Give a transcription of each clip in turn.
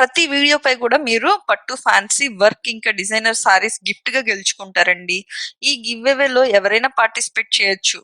ప్రతి వీడియో పై కూడా మీరు పట్టు ఫ్యాన్సీ వర్క్ ఇంకా డిజైనర్ సారీస్ గిఫ్ట్గా గెలుచుకుంటారండి. ఈ గివ్ అవేలో ఎవరైనా పార్టిసిపేట్ చేయొచ్చు.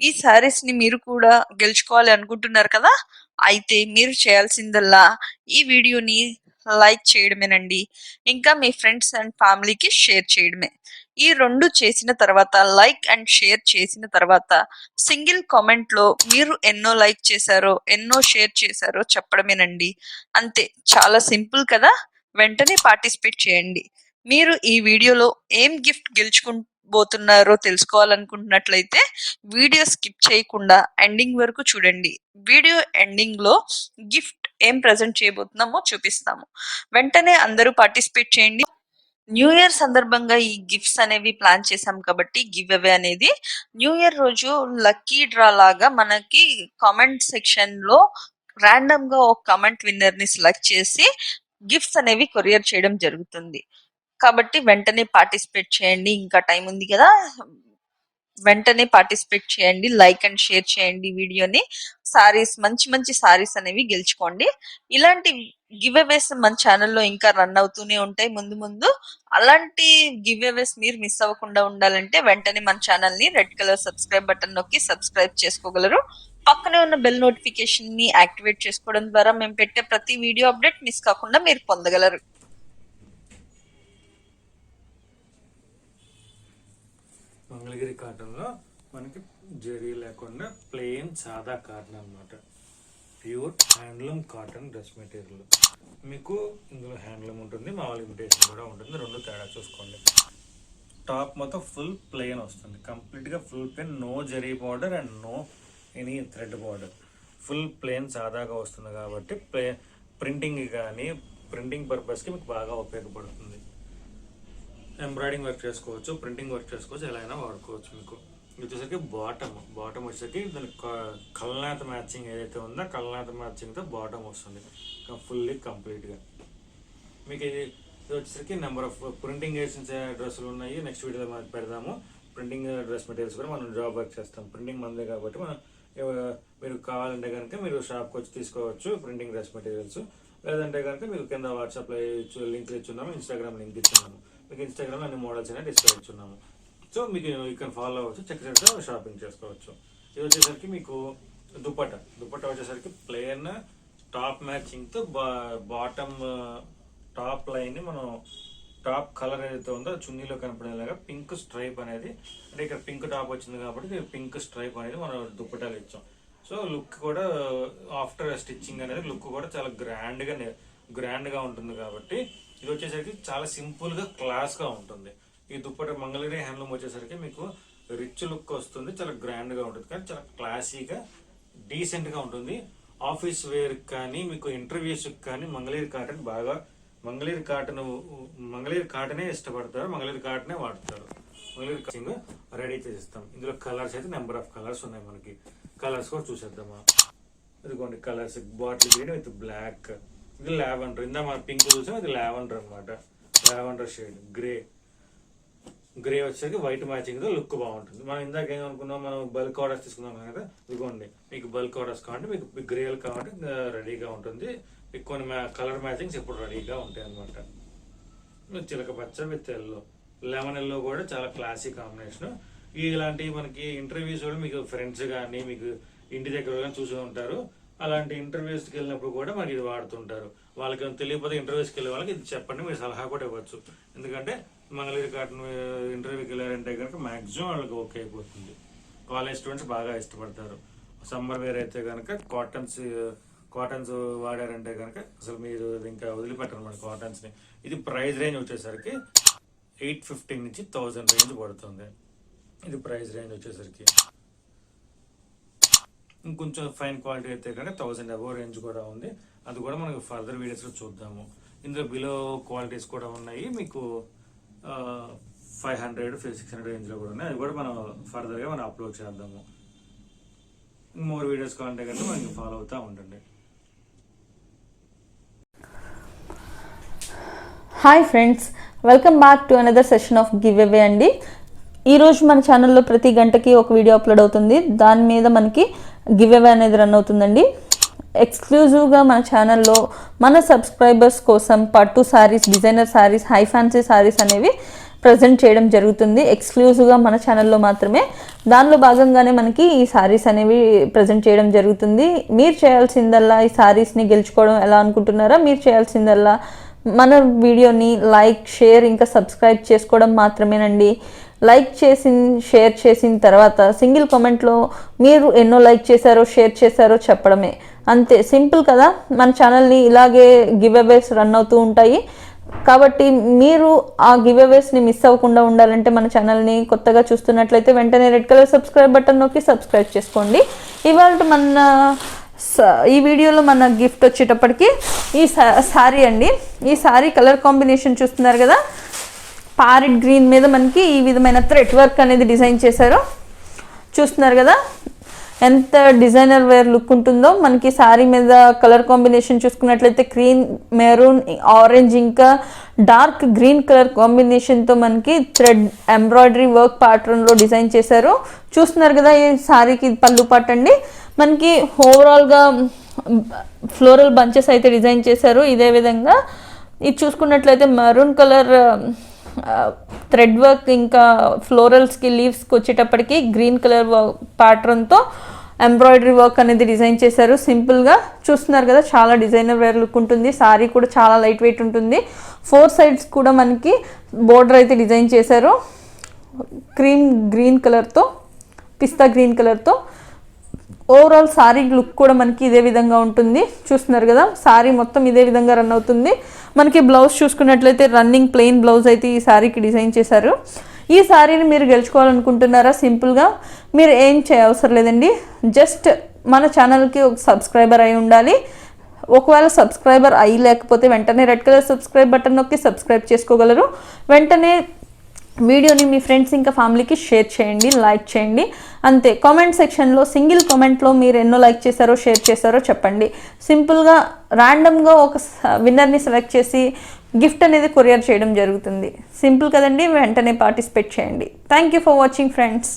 ఈ సారీస్ని మీరు కూడా గెలుచుకోవాలి అనుకుంటున్నారు కదా? అయితే మీరు చేయాల్సిందల్లా ఈ వీడియోని లైక్ చేయడమేనండి. ఇంకా మీ ఫ్రెండ్స్ అండ్ ఫ్యామిలీకి షేర్ చేయడమే. ఈ రెండు చేసిన తర్వాత లైక్ అండ్ షేర్ చేసిన తర్వాత సింగిల్ కామెంట్లో మీరు ఎన్నో లైక్ చేశారో ఎన్నో షేర్ చేశారో చెప్పడమేనండి. అంతే చాలా సింపుల్ కదా? వెంటనే పార్టిసిపేట్ చేయండి. మీరు ఈ వీడియోలో ఏం గిఫ్ట్ గెలుచుకోబోతున్నారో తెలుసుకోవాలనుకుంటున్నట్లయితే వీడియో స్కిప్ చేయకుండా ఎండింగ్ వరకు చూడండి. వీడియో ఎండింగ్లో గిఫ్ట్ ఏం ప్రజెంట్ చేయబోతున్నామో చూపిస్తాము. వెంటనే అందరూ పార్టిసిపేట్ చేయండి. న్యూ ఇయర్ సందర్భంగా ఈ గిఫ్ట్స్ అనేవి ప్లాన్ చేసాం కాబట్టి గివ్ అవే అనేది న్యూ ఇయర్ రోజు లక్కీ డ్రా లాగా మనకి కామెంట్ సెక్షన్లో ర్యాండమ్గా ఒక కామెంట్ విన్నర్ని సెలెక్ట్ చేసి గిఫ్ట్స్ అనేవి కొరియర్ చేయడం జరుగుతుంది. కాబట్టి వెంటనే పార్టిసిపేట్ చేయండి. ఇంకా టైం ఉంది కదా. వెంటనే పార్టిసిపేట్ చేయండి లైక్ అండ్ షేర్ చేయండి వీడియోని. సారీస్ మంచి మంచి సారీస్ అనేవి గెలుచుకోండి. ఇలాంటి గివ్ అవేస్ మన ఛానల్లో ఇంకా రన్ అవుతూనే ఉంటాయి ముందు ముందు. అలాంటి గివ్ అవేస్ మీరు మిస్ అవ్వకుండా ఉండాలంటే వెంటనే మన ఛానల్ని రెడ్ కలర్ సబ్స్క్రైబ్ బటన్ నొక్కి సబ్స్క్రైబ్ చేసుకోగలరు. పక్కనే ఉన్న బెల్ నోటిఫికేషన్ని యాక్టివేట్ చేసుకోవడం ద్వారా మేము పెట్టే ప్రతి వీడియో అప్డేట్ మిస్ కాకుండా మీరు పొందగలరు. మంగళగిరి కాటన్లో మనకి జరీ లేకుండా ప్లెయిన్ సాదా కాటన్ అన్నమాట. Pure handloom cotton dress material. మీకు ఇందులో హ్యాండ్లూమ్ ఉంటుంది మామూలు ఇమిటేషన్ కూడా ఉంటుంది. రెండు తేడా చూసుకోండి. టాప్ మొత్తం ఫుల్ ప్లెయిన్ వస్తుంది. కంప్లీట్గా full plain no zari border and no any thread border. Full plain సాదాగా వస్తుంది కాబట్టి ప్లే ప్రింటింగ్ కానీ ప్రింటింగ్ పర్పస్కి మీకు బాగా ఉపయోగపడుతుంది. ఎంబ్రాయిడింగ్ వర్క్ చేసుకోవచ్చు ప్రింటింగ్ వర్క్ చేసుకోవచ్చు ఎలా అయినా వాడుకోవచ్చు మీకు. ఇది వచ్చేసరికి బాటమ్ బాటమ్ వచ్చేసరికి దాని క- మ్యాచింగ్ ఏదైతే ఉందో కల్నాత మ్యాచింగ్తో బాటమ్ వస్తుంది. ఫుల్లీ కంప్లీట్గా మీకు ఇది ఇది వచ్చేసరికి నెంబర్ ఆఫ్ ప్రింటింగ్ వేసిన డ్రెస్సులు ఉన్నాయి నెక్స్ట్ వీడియోలో మనం పెడదాము. ప్రింటింగ్ డ్రెస్ మెటీరియల్స్ కూడా మనం జాబ్ వర్క్ చేస్తాం. ప్రింటింగ్ మందే కాబట్టి మనం మీరు కావాలంటే కనుక మీరు షాప్కి వచ్చి తీసుకోవచ్చు ప్రింటింగ్ డ్రెస్ మెటీరియల్స్ లేదంటే కనుక మీకు కింద వాట్సాప్లో లింక్ ఇచ్చున్నాము ఇన్స్టాగ్రామ్ లింక్ ఇచ్చున్నాము మీకు ఇన్స్టాగ్రామ్లో అన్ని మోడల్స్ అయినా డిస్ప్లే ఇచ్చున్నాము. సో మీకు ఇక్కడ ఫాలో అవ్వచ్చు చెక్ చేస్తే షాపింగ్ చేసుకోవచ్చు. ఇది వచ్చేసరికి మీకు దుపట్ట. దుపట్ట వచ్చేసరికి ప్లేన్ టాప్ మ్యాచింగ్తో బా బాటమ్ టాప్ లైన్ మనం టాప్ కలర్ ఏదైతే ఉందో చున్నీలో కనపడేలాగా పింక్ స్ట్రైప్ అనేది అంటే ఇక్కడ పింక్ టాప్ వచ్చింది కాబట్టి పింక్ స్ట్రైప్ అనేది మనం దుప్పటాలు ఇచ్చాం. సో లుక్ కూడా ఆఫ్టర్ స్టిచ్చింగ్ అనేది లుక్ కూడా చాలా గ్రాండ్గా గ్రాండ్గా ఉంటుంది కాబట్టి ఇది వచ్చేసరికి చాలా సింపుల్గా క్లాస్గా ఉంటుంది. ఈ దుప్పట మంగళగిరి హ్యాండ్లూమ్ వచ్చేసరికి మీకు రిచ్ లుక్ వస్తుంది చాలా గ్రాండ్గా ఉంటుంది. కానీ చాలా క్లాసీగా డీసెంట్గా ఉంటుంది. ఆఫీస్ వేర్ కానీ మీకు ఇంటర్వ్యూస్కి కానీ మంగళగిరి కాటన్ బాగా మంగళగిరి కాటన్ మంగళగిరి కాటనే ఇష్టపడతారు మంగళగిరి కాటనే వాడతారు. మంగళగిరి కాటన్ రెడీ చేసిస్తాం. ఇందులో కలర్స్ అయితే నెంబర్ ఆఫ్ కలర్స్ ఉన్నాయి మనకి. కలర్స్ కూడా చూసేద్దామా? ఇదిగోండి colours bottle green with black. ఇది లావెండర్. ఇందా మన పింక్ చూసాం ఇది లావెండర్ అనమాట లావెండర్ షేడ్ గ్రే. గ్రే వచ్చేసరికి వైట్ మ్యాచింగ్తో లుక్ బాగుంటుంది. మనం ఇందాక ఏమనుకున్నాం మనం బల్క్ ఆర్డర్స్ తీసుకున్నాం కదా ఇదిగోండి మీకు బల్క్ ఆర్డర్స్ కావాలంటే మీకు గ్రేలు కావాలంటే రెడీగా ఉంటుంది. మీకు కొన్ని కలర్ మ్యాచింగ్స్ ఇప్పుడు రెడీగా ఉంటాయి అనమాట చిలక పచ్చ విత్ ఎల్లో. లెమన్ ఎల్లో కూడా చాలా క్లాసిక్ కాంబినేషన్. ఇలాంటి మనకి ఇంటర్వ్యూస్ కూడా మీకు ఫ్రెండ్స్ కానీ మీకు ఇంటి దగ్గర కానీ చూసి ఉంటారు. అలాంటి ఇంటర్వ్యూస్కి వెళ్ళినప్పుడు కూడా మనకి ఇది వాడుతుంటారు. వాళ్ళకి తెలియకపోతే ఇంటర్వ్యూస్కి వెళ్ళే వాళ్ళకి ఇది చెప్పండి మీరు సలహా కూడా ఇవ్వచ్చు. ఎందుకంటే మంగళగిరి కాటన్ ఇంటర్వ్యూకి వెళ్ళారంటే కనుక మ్యాక్సిమం వాళ్ళకి ఓకే అయిపోతుంది. కాలేజ్ స్టూడెంట్స్ బాగా ఇష్టపడతారు. సమ్మర్ వేర్ అయితే కనుక కాటన్స్ కాటన్స్ వాడారంటే కనుక అసలు మీరు ఇంకా వదిలిపెట్టరు మన కాటన్స్ని ఇది ప్రైస్ రేంజ్ వచ్చేసరికి ఎయిట్ ఫిఫ్టీ నుంచి థౌజండ్ రేంజ్ పడుతుంది. ఇది ప్రైస్ రేంజ్ వచ్చేసరికి. ఇంకొంచెం ఫైన్ క్వాలిటీ అయితే కనుక థౌజండ్ అబోవ్ రేంజ్ కూడా ఉంది. అది కూడా మనకు ఫర్దర్ వీడియోస్లో చూద్దాము. ఇందులో బిలో క్వాలిటీస్ కూడా ఉన్నాయి. మీకు five hundred five six hundred రేంజ్లో కూడా ఉన్నాయి. అది కూడా మనం ఫర్దర్గా మనం అప్లోడ్ చేద్దాము. మోర్ వీడియోస్ కావాలంటే కనుక మనకి ఫాలో అవుతూ ఉండండి. Hi friends welcome back to another session of giveaway అండి. ఈరోజు మన ఛానల్లో ప్రతి గంటకి ఒక వీడియో అప్లోడ్ అవుతుంది. దాని మీద మనకి గివ్ అవే అనేది రన్ అవుతుందండి. ఎక్స్క్లూజివ్గా మన ఛానల్లో మన సబ్స్క్రైబర్స్ కోసం పట్టు saris designer saris high fancy saris అనేవి ప్రజెంట్ చేయడం జరుగుతుంది. ఎక్స్క్లూజివ్గా మన ఛానల్లో మాత్రమే. దానిలో భాగంగానే మనకి ఈ శారీస్ అనేవి ప్రజెంట్ చేయడం జరుగుతుంది. మీరు చేయాల్సిందల్లా ఈ శారీస్ని గెలుచుకోవడం ఎలా అనుకుంటున్నారా? మీరు చేయాల్సిందల్లా మన వీడియోని లైక్ షేర్ ఇంకా సబ్స్క్రైబ్ చేసుకోవడం మాత్రమేనండి. లైక్ చేసిన షేర్ చేసిన తర్వాత సింగిల్ కామెంట్లో మీరు ఎన్నో లైక్ చేశారో షేర్ చేశారో చెప్పడమే. అంతే సింపుల్ కదా? మన ఛానల్ని ఇలాగే గివ్ అవేస్ రన్ అవుతూ ఉంటాయి. కాబట్టి మీరు ఆ గివ్ అవేస్ని మిస్ అవ్వకుండా ఉండాలంటే మన ఛానల్ని కొత్తగా చూస్తున్నట్లయితే వెంటనే రెడ్ కలర్ సబ్స్క్రైబ్ బటన్ నొక్కి సబ్స్క్రైబ్ చేసుకోండి. ఇవాళ మన స- ఈ వీడియోలో మన గిఫ్ట్ వచ్చేటప్పటికి ఈ సా- శారీ అండి. ఈ శారీ కలర్ కాంబినేషన్ చూస్తున్నారు కదా? పారెట్ గ్రీన్ మీద మనకి ఈ విధమైన థ్రెడ్ వర్క్ అనేది డిజైన్ చేశారు చూస్తున్నారు కదా. ఎంత డిజైనర్ వేర్ లుక్ ఉంటుందో. మనకి శారీ మీద కలర్ కాంబినేషన్ చూసుకున్నట్లయితే గ్రీన్ మెరూన్ ఆరెంజ్ ఇంకా డార్క్ గ్రీన్ కలర్ కాంబినేషన్తో మనకి థ్రెడ్ ఎంబ్రాయిడరీ వర్క్ ప్యాటర్న్లో డిజైన్ చేశారు. చూస్తున్నారు కదా ఈ శారీకి పళ్ళు పట్టండి. మనకి ఓవరాల్గా ఫ్లోరల్ బంచెస్ అయితే డిజైన్ చేశారు. ఇదే విధంగా ఇది చూసుకున్నట్లయితే మెరూన్ కలర్ థ్రెడ్ వర్క్ ఇంకా ఫ్లోరల్స్కి లీవ్స్కి వచ్చేటప్పటికి గ్రీన్ కలర్ ప్యాటర్న్తో ఎంబ్రాయిడరీ వర్క్ అనేది డిజైన్ చేశారు. సింపుల్గా చూస్తున్నారు కదా చాలా డిజైనర్ వేర్ లుక్ ఉంటుంది. సారీ కూడా చాలా లైట్ వెయిట్ ఉంటుంది. ఫోర్ సైడ్స్ కూడా మనకి బోర్డర్ అయితే డిజైన్ చేశారు. క్రీమ్ గ్రీన్ కలర్తో పిస్తా గ్రీన్ కలర్తో ఓవరాల్ సారీ లుక్ కూడా మనకి ఇదే విధంగా ఉంటుంది. చూస్తున్నారు కదా సారీ మొత్తం ఇదే విధంగా రన్ అవుతుంది. మనకి బ్లౌజ్ చూసుకున్నట్లయితే రన్నింగ్ ప్లెయిన్ బ్లౌజ్ అయితే ఈ సారీకి డిజైన్ చేశారు. ఈ సారీని మీరు గెలుచుకోవాలనుకుంటున్నారా? సింపుల్గా మీరు ఏం చేయవసరం లేదండి. జస్ట్ మన ఛానల్కి ఒక సబ్స్క్రైబర్ అయి ఉండాలి. ఒకవేళ సబ్స్క్రైబర్ అయ్యి లేకపోతే వెంటనే రెడ్ కలర్ సబ్స్క్రైబ్ బటన్ నొక్కి సబ్స్క్రైబ్ చేసుకోగలరు. వెంటనే వీడియోని మీ ఫ్రెండ్స్ ఇంకా ఫ్యామిలీకి షేర్ చేయండి లైక్ చేయండి. అంతే కామెంట్ సెక్షన్లో సింగిల్ కామెంట్లో మీరు ఎన్నో లైక్ చేశారో షేర్ చేశారో చెప్పండి. సింపుల్గా ర్యాండమ్గా ఒక విన్నర్ని సెలెక్ట్ చేసి గిఫ్ట్ అనేది కొరియర్ చేయడం జరుగుతుంది. సింపుల్ కదండి వెంటనే పార్టిసిపేట్ చేయండి. Thank you for watching friends